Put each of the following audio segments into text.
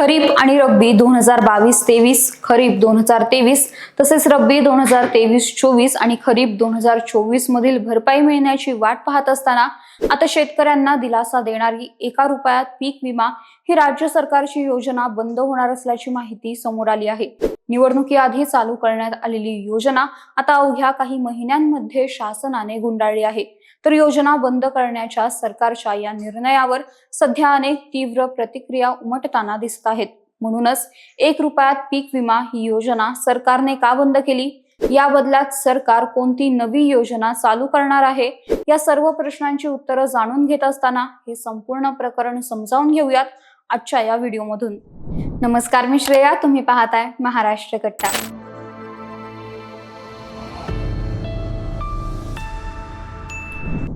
खरीप आणि रब्बी दोन हजार बावीस तेवीस खरीप दोन हजार तेवीस तसेच रब्बी दोन हजार तेवीस चोवीस आणि खरीप दोन हजार चोवीस मधील भरपाई मिळण्याची वाट पाहत असताना आता शेतकऱ्यांना दिलासा देणारी एका रुपयात पीक विमा ही राज्य सरकारची योजना बंद होणार असल्याची माहिती समोर आली आहे. निवडणुकीआधी चालू करण्यात आलेली योजना आता अवघ्या काही महिन्यांमध्ये शासनाने गुंडाळली आहे. तर योजना बंद करण्याच्या सरकारच्या या निर्णयावर सध्या अनेक तीव्र प्रतिक्रिया उमटताना दिसत आहेत. म्हणूनच एक रुपयात पीक विमा ही योजना सरकारने का बंद केली? या बदल्यात सरकार कोणती नवी योजना चालू करणार आहे? या सर्व प्रश्नांची उत्तरं जाणून घेत असताना हे संपूर्ण प्रकरण समजावून घेऊयात आजच्या या व्हिडिओमधून. नमस्कार मी श्रेया तुम्ही पाहताय महाराष्ट्र कट्टा.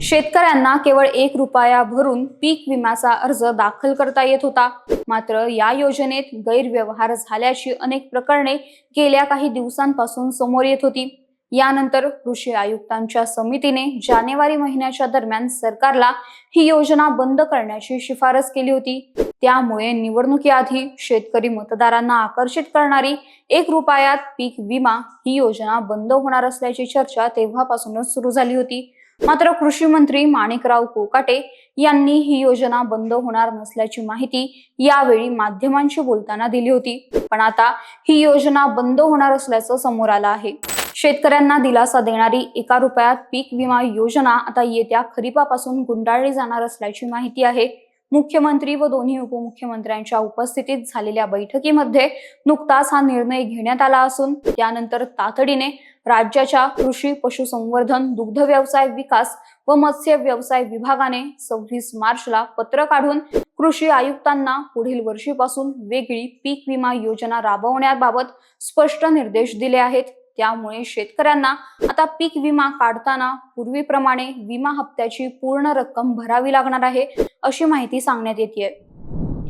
शेतकऱ्यांना केवळ एक रुपया भरून पीक विम्याचा अर्ज दाखल करता येत होता. मात्र या योजनेत गैरव्यवहार झाल्याची अनेक प्रकरणे गेल्या काही दिवसांपासून समोर येत होती. यानंतर कृषी आयुक्तांच्या समितीने जानेवारी महिन्याच्या दरम्यान सरकारला ही योजना बंद करण्याची शिफारस केली होती. त्यामुळे निवडणुकीआधी शेतकरी मतदारांना आकर्षित करणारी एक रुपयात पीक विमा ही योजना बंद होणार असल्याची चर्चा तेव्हापासूनच सुरू झाली होती. मात्र कृषी मंत्री माणिकराव कोकाटे यांनी ही योजना बंद होणार नसल्याची माहिती यावेळी माध्यमांशी बोलताना दिली होती. पण आता ही योजना बंद होणार असल्याचं समोर आलं आहे. शेतकऱ्यांना दिलासा देणारी एका रुपयात पीक विमा योजना आता येत्या खरीपापासून गुंडाळली जाणार असल्याची माहिती आहे. मुख्यमंत्री व दोन्ही उपमुख्यमंत्र्यांच्या उपस्थितीत झालेल्या बैठकीमध्ये नुकताच हा निर्णय घेण्यात आला असून त्यानंतर तातडीने राज्याच्या कृषी पशुसंवर्धन दुग्ध व्यवसाय विकास व मत्स्य व्यवसाय विभागाने सव्वीस मार्चला पत्र काढून कृषी आयुक्तांना पुढील वर्षीपासून वेगळी पीक विमा योजना राबवण्याबाबत स्पष्ट निर्देश दिले आहेत. त्यामुळे शेतकऱ्यांना आता पीक विमा काढताना पूर्वीप्रमाणे विमा हप्त्याची पूर्ण रक्कम भरावी लागणार आहे अशी माहिती सांगण्यात येते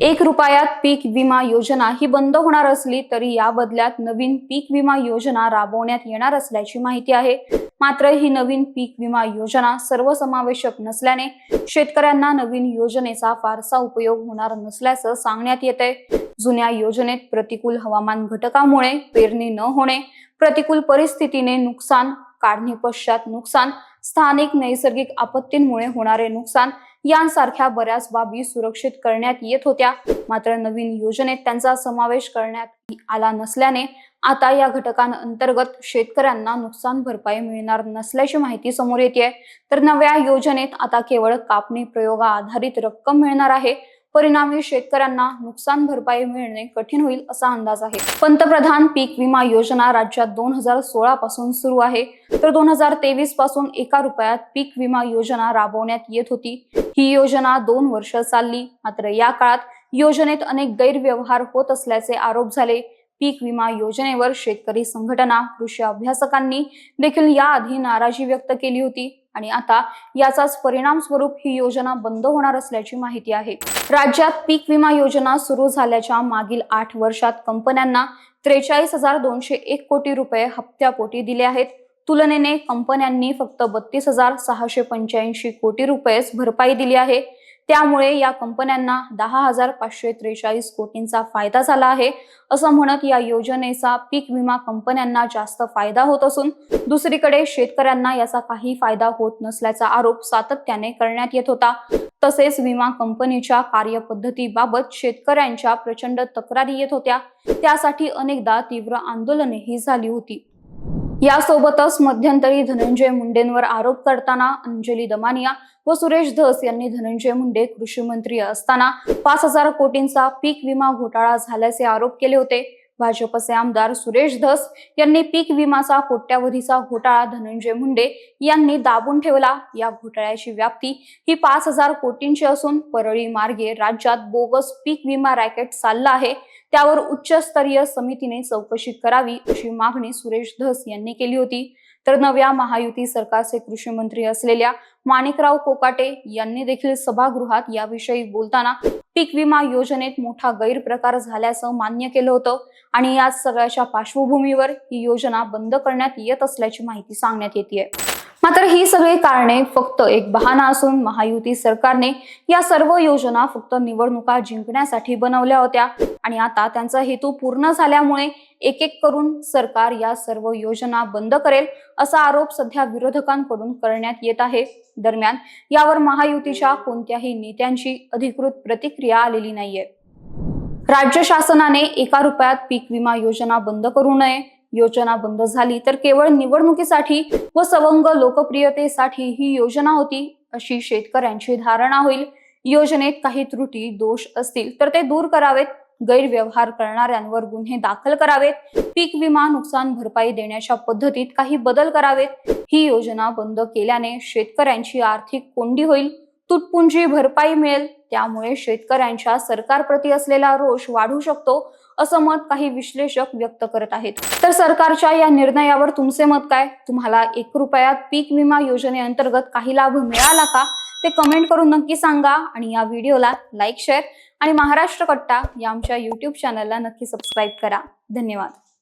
एक रुपयात पीक विमा योजना ही बंद होणार असली तरी या बदल्यात नवीन पीक विमा योजना राबवण्यात येणार असल्याची माहिती आहे. मात्र ही नवीन पीक विमा योजना सर्वसमावेशक नसल्याने शेतकऱ्यांना नवीन योजनेचा फारसा उपयोग होणार नसल्याचं सांगण्यात येत आहे जुन्या योजनेत प्रतिकूल हवामान घटकामुळे पेरणी न होणे प्रतिकूल परिस्थितीने नुकसान काढणी पश्चात नुकसान स्थानिक नैसर्गिक आपत्तींमुळे होणारे नुकसान यांसारख्या बऱ्याच बाबी सुरक्षित करण्यात येत होत्या. मात्र नवीन योजनेत त्यांचा समावेश करण्यात आला नसल्याने आता या घटकांअंतर्गत शेतकऱ्यांना नुकसान भरपाई मिळणार नसल्याची माहिती समोर येते तर नव्या योजनेत आता केवळ कापणी प्रयोगा आधारित रक्कम मिळणार आहे. परिणामी शेतकऱ्यांना नुकसान भरपाई मिळणे कठीण होईल असा अंदाज आहे. पंतप्रधान पीक विमा योजना राज्यात दोन हजार सोळा पासून सुरू आहे. तर दोन हजार तेवीसपासून एका रुपयात पीक विमा योजना राबवण्यात येत होती. ही योजना दोन वर्ष चालली. मात्र या काळात योजनेत अनेक गैरव्यवहार होत असल्याचे आरोप झाले. पीक विमा योजनेवर शेतकरी संघटना कृषी अभ्यासकांनी देखील याआधी नाराजी व्यक्त केली होती. आणि आता याचाच परिणाम स्वरूप ही योजना बंद होणार असल्याची माहिती आहे. राज्यात पीक विमा योजना सुरू झाल्याच्या मागील आठ वर्षात कंपन्यांना त्रेचाळीस हजार दोनशे एक कोटी रुपये हप्त्यापोटी दिले आहेत. तुलनेने कंपन्यांनी फक्त बत्तीस हजार सहाशे पंच्याऐंशी कोटी रुपयेच भरपाई दिली आहे. त्यामुळे या कंपन्यांना दहा हजार पाचशे त्रेचाळीस कोटींचा फायदा झाला आहे. असं म्हणत या योजनेचा पीक विमा कंपन्यांना जास्त फायदा होत असून दुसरीकडे शेतकऱ्यांना याचा काही फायदा होत नसल्याचा आरोप सातत्याने करण्यात येत होता. तसेच विमा कंपनीच्या कार्यपद्धतीबाबत शेतकऱ्यांच्या प्रचंड तक्रारी येत होत्या. त्यासाठी अनेकदा तीव्र आंदोलनेही झाली होती. यासोबतच मध्यंतरी धनंजय मुंडेंवर आरोप करताना अंजली दमानिया व सुरेश धस यांनी धनंजय मुंडे कृषी मंत्री असताना पाच हजार कोटींचा पीक विमा घोटाळा झाल्याचे आरोप केले होते. भाजपचे आमदार सुरेश धस यांनी पीक विमाचा कोट्यावधीचा घोटाळा धनंजय मुंडे यांनी दाबून ठेवला. या घोटाळ्याची व्याप्ती ही पाच हजार कोटींची असून परळी मार्गे राज्यात बोगस पीक विमा रॅकेट चालला आहे. त्यावर उच्चस्तरीय समितीने चौकशी करावी अशी मागणी सुरेश धस यांनी केली होती. तर नव्या महायुती सरकारचे कृषी मंत्री असलेल्या माणिकराव कोकाटे यांनी देखील सभागृहात याविषयी बोलताना पीक विमा योजनेत मोठा गैरप्रकार झाल्याचं मान्य केलं होतं आणि याच सगळ्याच्या पार्श्वभूमीवर ही योजना बंद करण्यात येत असल्याची माहिती सांगण्यात येते मात्र ही सगळी कारणे फक्त एक बहाणा असून महायुती सरकारने या सर्व योजना फक्त निवडणुका जिंकण्यासाठी बनवल्या होत्या. आणि आता त्यांचा हेतू पूर्ण झाल्यामुळे एक एक करून सरकार या सर्व योजना बंद करेल असा आरोप सध्या विरोधकांकडून करण्यात येत आहे. दरम्यान यावर महायुतीच्या कोणत्याही नेत्यांची अधिकृत प्रतिक्रिया आलेली नाहीये. राज्य शासनाने एका रुपयात पीक विमा योजना बंद करू नये. योजना बंद झाली तर केवळ निवडणुकीसाठी व सवंग लोकप्रियतेसाठी ही योजना होती अशी शेतकऱ्यांची धारणा होईल. योजनेत काही त्रुटी दोष असतील तर ते दूर करावेत. गैरव्यवहार करणाऱ्यांवर गुन्हे दाखल करावेत. पीक विमा नुकसान भरपाई देण्याच्या पद्धतीत काही बदल करावेत. ही योजना बंद केल्याने शेतकऱ्यांची आर्थिक कोंडी होईल. तुटपुंजी भरपाई मिळेल. त्यामुळे शेतकऱ्यांच्या सरकारप्रती असलेला रोष वाढू शकतो. असं मत काही विश्लेषक व्यक्त करत आहेत. तर सरकारच्या या निर्णयावर तुमचे मत काय? तुम्हाला एक रुपयात पीक विमा योजनेअंतर्गत काही लाभ मिळाला का? ते कमेंट करून नक्की सांगा आणि या व्हिडिओला लाईक शेअर आणि महाराष्ट्र कट्टा या आमच्या युट्यूब चॅनलला नक्की सबस्क्राईब करा. धन्यवाद.